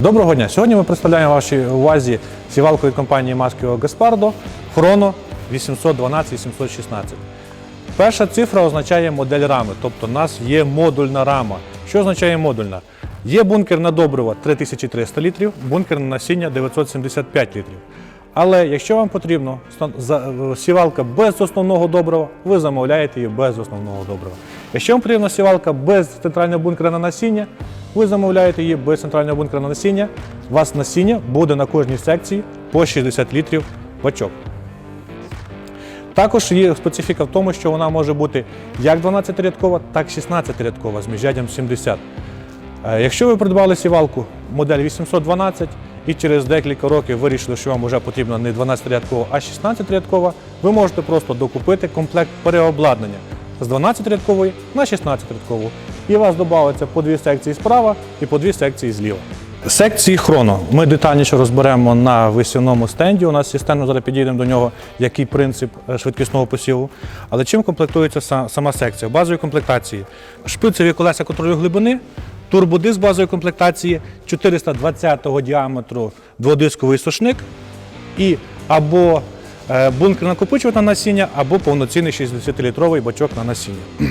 Доброго дня! Сьогодні ми представляємо вашій увазі сівалку від компанії Маскіо Гаспардо Chrono 812-816. Перша цифра означає модель рами, тобто у нас є модульна рама. Що означає модульна? Є бункер на добрива 3300 літрів, бункер на насіння 975 літрів. Але якщо вам потрібно сівалка без основного добрива, ви замовляєте її без основного добрива. Якщо вам потрібна сівалка без центрального бункера на насіння, ви замовляєте її без центрального бункера на насіння. У вас насіння буде на кожній секції по 60 літрів бачок. Також є специфіка в тому, що вона може бути як 12-рядкова, так і 16-рядкова з міжряддям 70. Е, Якщо ви придбали сівалку модель 812 і через декілька років вирішили, що вам вже потрібна не 12-рядкова, а 16-рядкова, ви можете просто докупити комплект переобладнання з 12-рядкової на 16-рядкову. І у вас додається по дві секції справа і по дві секції зліва. Секції хроно ми детальніше розберемо на висівному стенді. У нас системно зараз підійдемо до нього, який принцип е, швидкісного посіву. Але чим комплектується сама секція? Базової комплектації. Шпицеві колеса контролю глибини, турбодиск базової комплектації 420-го діаметру дводисковий сушник і або бункер накопичувача на насіння, або повноцінний 60-літровий бачок на насіння.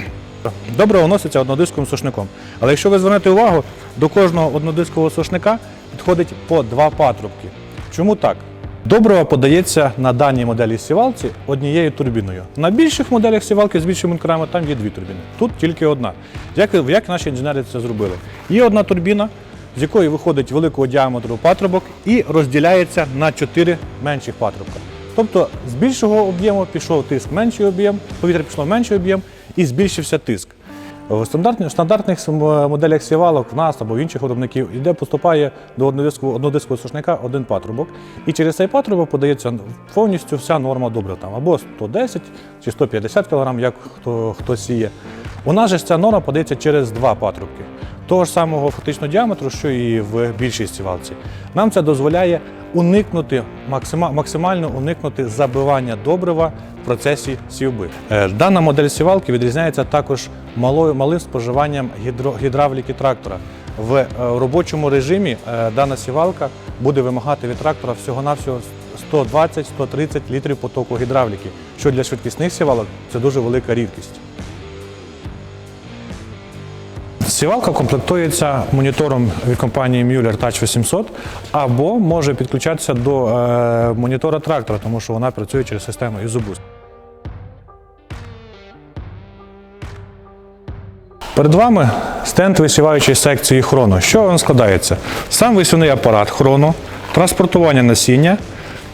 Добре вноситься однодисковим сушником. Але якщо ви звернете увагу, до кожного однодискового сушника підходить по два патрубки. Чому так? Добриво подається на даній моделі сівалці однією турбіною. На більших моделях сівалки з більшими бункерами там є дві турбіни. Тут тільки одна. Як, як наші інженери це зробили? Є одна турбіна, з якої виходить великого діаметру патрубок і розділяється на чотири менших патрубка. Тобто з більшого об'єму пішов тиск менший об'єм, повітря пішло в менший об'єм і збільшився тиск. В стандартних, стандартних моделях сівалок в нас або в інших виробників іде поступає до однодискового, однодискового сушника один патрубок. І через цей патрубок подається повністю вся норма добрив там або 110 чи 150 кг, як хто, хто сіє. У нас же ця норма подається через два патрубки. Того ж самого фактично діаметру, що і в більшій сівалці. Нам це дозволяє уникнути максима- максимально уникнути забивання добрива в процесі сівби. Е, Дана модель сівалки відрізняється також малим споживанням гідравліки трактора. В е, робочому режимі е, дана сівалка буде вимагати від трактора всього-навсього 120-130 літрів потоку гідравліки, що для швидкісних сівалок це дуже велика рідкість. Сівалка комплектується монітором від компанії Mueller Touch 800 або може підключатися до е, монітора трактора, тому що вона працює через систему ISOBoost. Перед вами стенд висіваючої секції хроно. Що він складається? Сам висівний апарат хроно, транспортування насіння,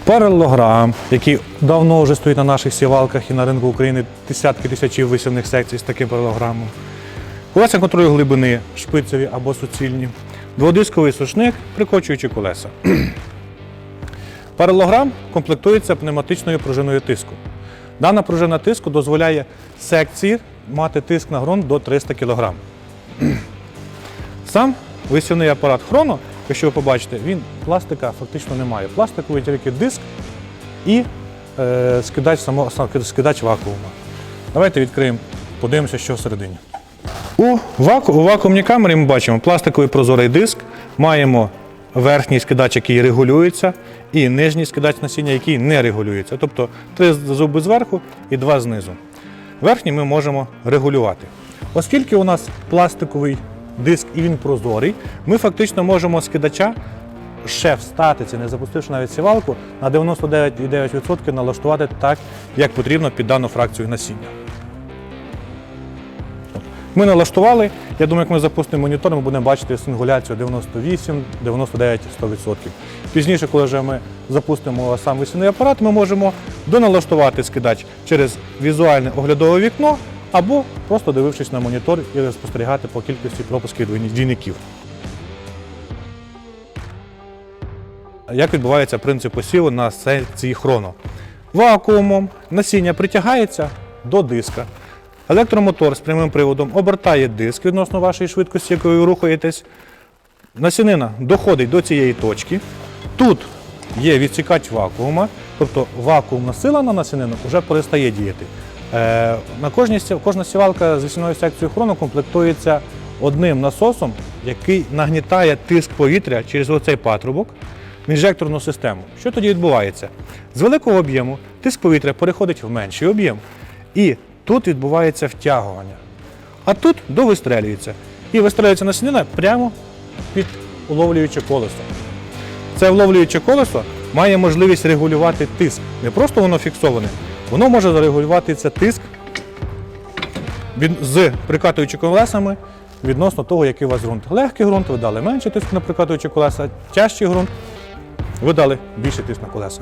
паралелограм, який давно вже стоїть на наших сівалках і на ринку України десятки тисячів висівних секцій з таким паралелограмом. Колеса контролю глибини, шпицеві або суцільні, дводисковий сушник, прикочуючі колеса. Паралограм комплектується пневматичною пружиною тиску. Дана пружина тиску дозволяє секції мати тиск на ґрунт до 300 кг. Сам висівний апарат хроно, якщо ви побачите, він пластика фактично не має. Пластиковий тільки диск і е, скидач, само, скидач вакуума. Давайте відкриємо, подивимося, що всередині. У, ваку, у вакуумній камері ми бачимо пластиковий прозорий диск, маємо верхній скидач, який регулюється, і нижній скидач насіння, який не регулюється. Тобто три зуби зверху і два знизу. Верхній ми можемо регулювати. Оскільки у нас пластиковий диск і він прозорий, ми фактично можемо скидача ще в статиці, не запустивши навіть сівалку, на 99,9% налаштувати так, як потрібно під дану фракцію насіння. Ми налаштували. Я думаю, як ми запустимо монітор, ми будемо бачити сингуляцію 98, 99, 100%. Пізніше, коли вже ми запустимо сам висівний апарат, ми можемо доналаштувати скидач через візуальне оглядове вікно або просто дивившись на монітор і спостерігати по кількості пропусків двійників. Як відбувається принцип посіву на секції хроно? Вакуумом насіння притягається до диска. Електромотор з прямим приводом обертає диск відносно вашої швидкості, якою ви рухаєтесь. Насінина доходить до цієї точки. Тут є відсікач вакуума, тобто вакуумна сила на насінину вже перестає діяти. Е, на кожній, кожна сівалка з вісільною секцією хрону комплектується одним насосом, який нагнітає тиск повітря через оцей патрубок в інжекторну систему. Що тоді відбувається? З великого об'єму тиск повітря переходить в менший об'єм. І тут відбувається втягування. А тут довистрелюється. І вистрелюється насінина прямо під уловлююче колесо. Це вловлююче колесо має можливість регулювати тиск. Не просто воно фіксоване, воно може зарегулювати це тиск з прикатуючи колесами відносно того, який у вас ґрунт. Легкий ґрунт, ви дали менше тиск на прикатуючі колеса, тяжчий ґрунт, ви дали більше тиск на колеса.